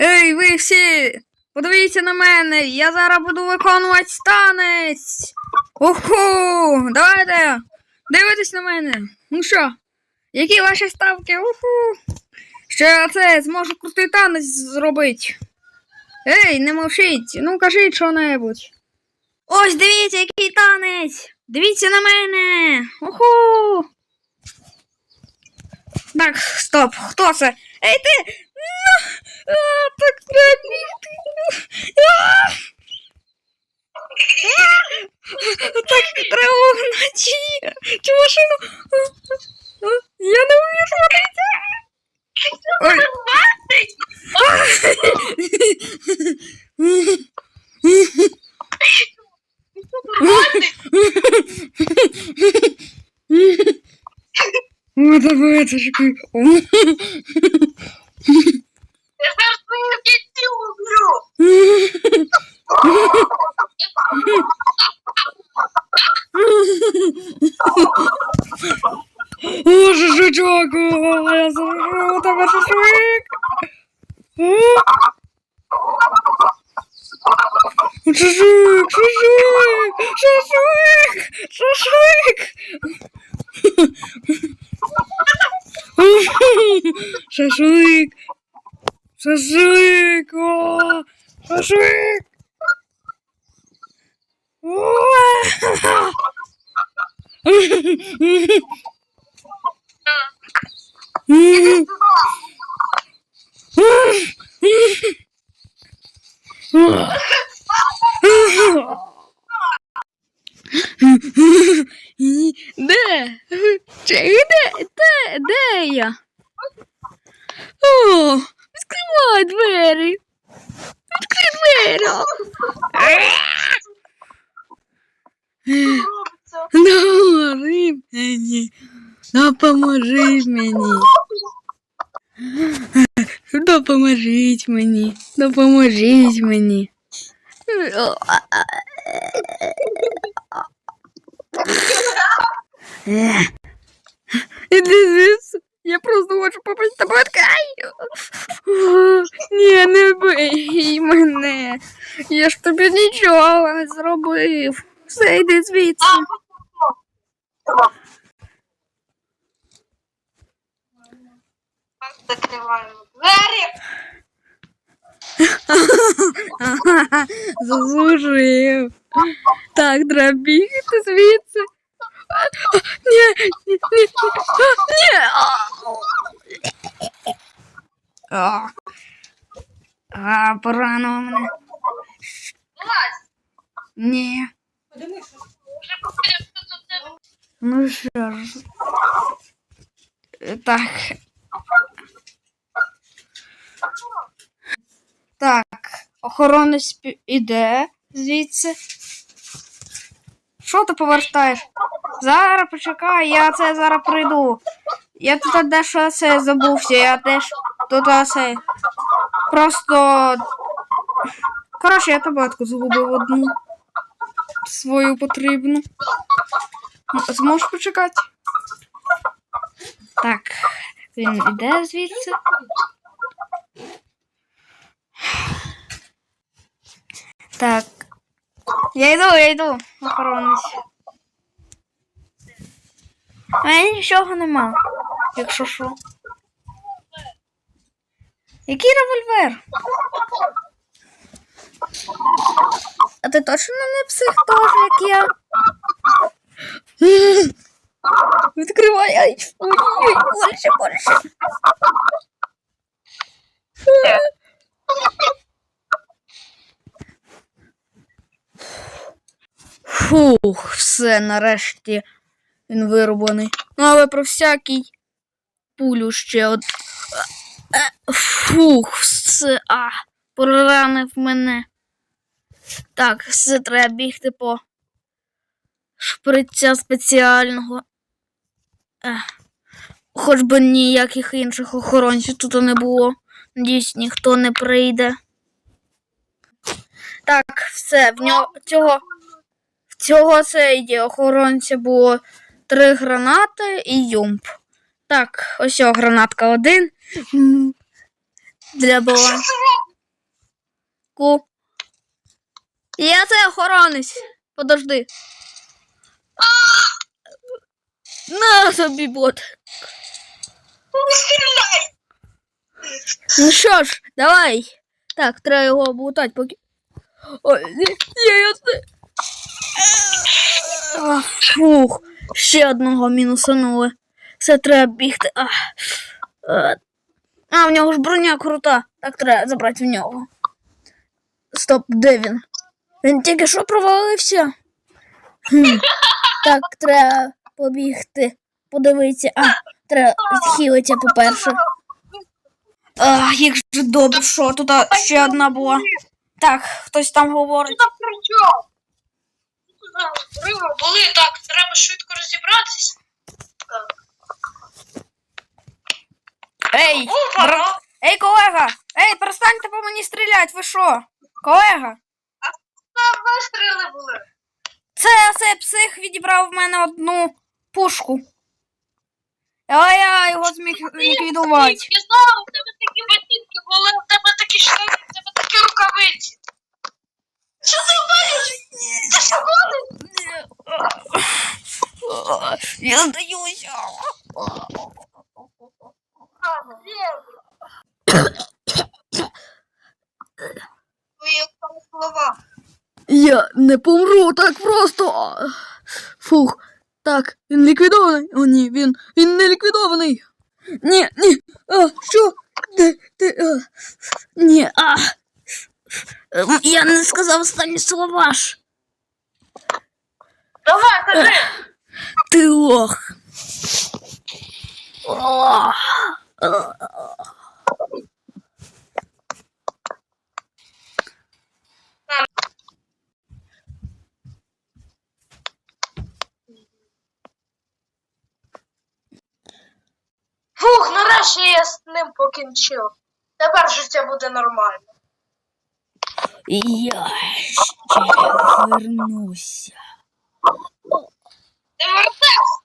Ей, ви всі! Подивіться на мене! Я зараз буду виконувати танець! Уху! Давайте! Дивитесь на мене! Ну що, які ваші ставки? Уху! Що я це зможу крутий танець зробити? Ей, не мовчіть! Ну кажіть що-небудь. Ось дивіться, який танець! Дивіться на мене! Уху! Так, стоп, хто це? Ей ти! Ну, а, так треба бігти. А! А! Так треба вночі. Чи машину? А, а, Я не вмію смотрити. Ой. О, давай, Я О, шашлычок! О, я зажру тебе шашлык! О! Шашлык! Шашлык! Шашлык! Шашлык! Шашлык! Шашлык! О! Шашлык! О! Де? Де? Де? Де я? О, відкривай двері. Відкрий двері. Робиться. Допоможи мені. Допоможи мені. Допоможіть мені. Допоможіть мені. Іди звідси. Я просто хочу попити тебе ткань. Ні, не бий мене. Я ж тобі нічого не зробив. Все, йди звідси. Закриваємо двері. Заслужив. Так, треба бігти звідси. А, Ні, ні, ні, ні. А, а, поранило мене. Вилазь. Ні. Вже повірив, що це в тебе. Ну що ж. Так. Так, охоронець іде звідси. Що ти повертаєш? Зараз почекай, я це зараз прийду. Я тут дещо це забувся, я теж тут це. Просто. Коротше, я таблетку загубив одну. Свою потрібну. Зможеш почекати? Так, він іде звідси. Так. Я йду, я йду, охоронець. У мене нічого нема, якщо що. Який револьвер? А ти точно не псих теж, як я? Відкривай, ай, ой, ой, більше, більше. Фух, все, нарешті він вирубаний. Ну, але про всякий пулю ще от. Е, Фух, все, а, поранив мене. Так, все треба бігти по шприця спеціального. Хоч би ніяких інших охоронців тут не було. Надіюсь, ніхто не прийде. Так, все, в нього цього. Цього цей охоронця було три гранати і юмп. Так, ось о, гранатка один. Для балансу. Я це охоронець. Подожди. На собі бот. Ну що ж, давай. Так, треба його облутати, поки. Ой, я це. Фух, ще одного мінусанули. Все треба бігти. А, а, а, в нього ж броня крута. Так треба забрати в нього. Стоп, де він? Він тільки що провалився. Хм. Так, треба побігти, подивитися. А, треба схилитися, по-перше. А, як же добре, що тут ще одна була. Так, хтось там говорить. Риби були, так, треба швидко розібратись. Так. Ей, брат, ей, колега! Ей, перестаньте по мені стріляти, ви що? Колега? А Там вистріли були. Це цей псих відібрав в мене одну пушку. А я його зміг ліквідувати. Я знала, у тебе такі ботинки були, у тебе такі штани, у тебе такі рукавиці. Що ти робиш? Ти що гониш? Я здаюся. Твої. Я не помру так просто. Фух. Так, він ліквідований. О, ні, він, він не ліквідований. Ні, ні. А, що? Де, де, а. Ні, а. Ем, Я не сказав останні слова ж. Фух, нарешті я з ним покінчив. Тепер життя буде нормально. Я ще вернуся. Ти вертався!